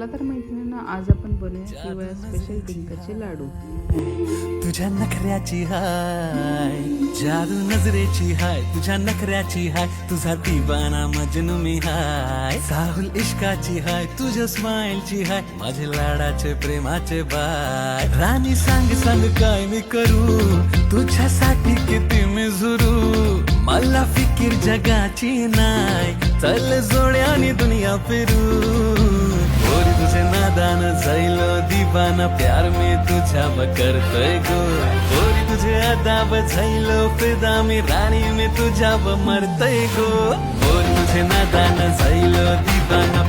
चला तर मैत्रिणींना आज आपण बनवूया हिवाळ्या स्पेशल डिंकाचे लाडू. तुझ्या नखऱ्याची हाय जादू नजरेची हाय तुझ्या नखऱ्याची हाय तुझा दिवाना मजनू मी हाय. साहुल इश्काची हाय तुझ्या स्माइलची हाय माझे लाडाचे प्रेमाचे बाय. राणी सांग सांग काय मी करू तुझ्यासाठी किती मी झुरू. मला फिकीर जगाची नाय चल जोड्याने दुनिया फिरू. दिवाना प्यार मी तुझ्या करतोय गो। गोरी तुझे अदाब झैलो फिदा मी राणी मी तुझ्या मरतय गो। गोरी तुझे नादान झैलो दिवाना